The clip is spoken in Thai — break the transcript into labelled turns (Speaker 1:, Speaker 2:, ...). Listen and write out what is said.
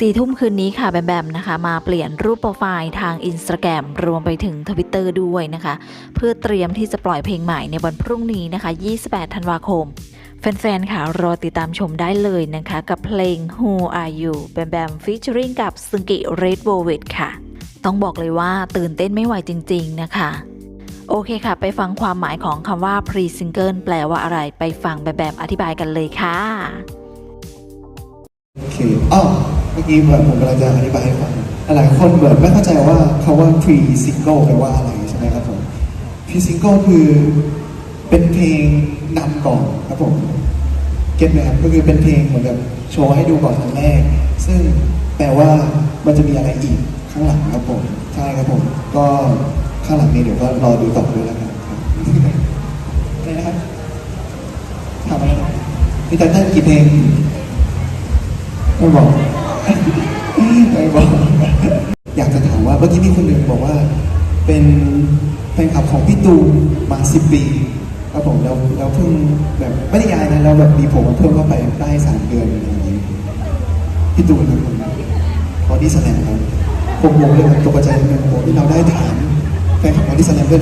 Speaker 1: สี่ทุ่มคืนนี้ค่ะแบมแบมนะคะมาเปลี่ยนรูปโปรไฟล์ทางอินสตาแกรมรวมไปถึงทวิตเตอร์ด้วยนะคะ เพื่อเตรียมที่จะปล่อยเพลงใหม่ในวันพรุ่งนี้นะคะ 28 ธันวาคม แฟนๆ ค่ะ รอติดตามชมได้เลยนะคะ กับเพลง Who Are You แบมแบมฟีเจอริงกับซึงกิเรดโบวิดค่ะ ต้องบอกเลยว่าตื่นเต้นไม่ไหวจริง ๆ นะคะ โอเคค่ะ ไปฟังความหมายของคำว่า pre single แปลว่าอะไร ไปฟังแบมแบมอธิบายกันเลยค่ะ
Speaker 2: โอ เมื่อกี้เหมือนผมกำลังจะอธิบายให้ฟังหลายคนเหมือนไม่เข้าใจว่าคาว่า pre single แปลว่าอะไรใช่ไหมครับผม pre single คือเป็นเพลงนำก่อนครับผมเก็ตไหมครับก็คือเป็นเพลงเหมือนแบบโชว์ให้ดูก่อนครั้งแรก ซึ่งแปลว่ามันจะมีอะไรอีกข้างหลังครับผมใช่ครับผม ก็ข้างหลังนี้เดี๋ยวก็รอดูต่อด้วยแล้วกันครับอะไรนะครับถามอะไรนะพี่ตันได้กี่เพลงไม่บอก ไม่บอกอยากจะถามว่าเมื่อกี้มีคนหนึ่งบอกว่า เป็นแฟนคลับของพี่ตูนมาสิบปีครับผมแล้วแล้วเพิ่งแบบไม่ได้ย้ายนะแล้วแบบมีผมเพิ่มเข้าไปได้สามเดือนอะไรอย่างนี้พี่ตูนครับผมบอดี้สแลมครับผมงงเลยตกใจนิดนึงโอ้ที่เราได้ถามแฟนคลับบอดี้สแลมด้วย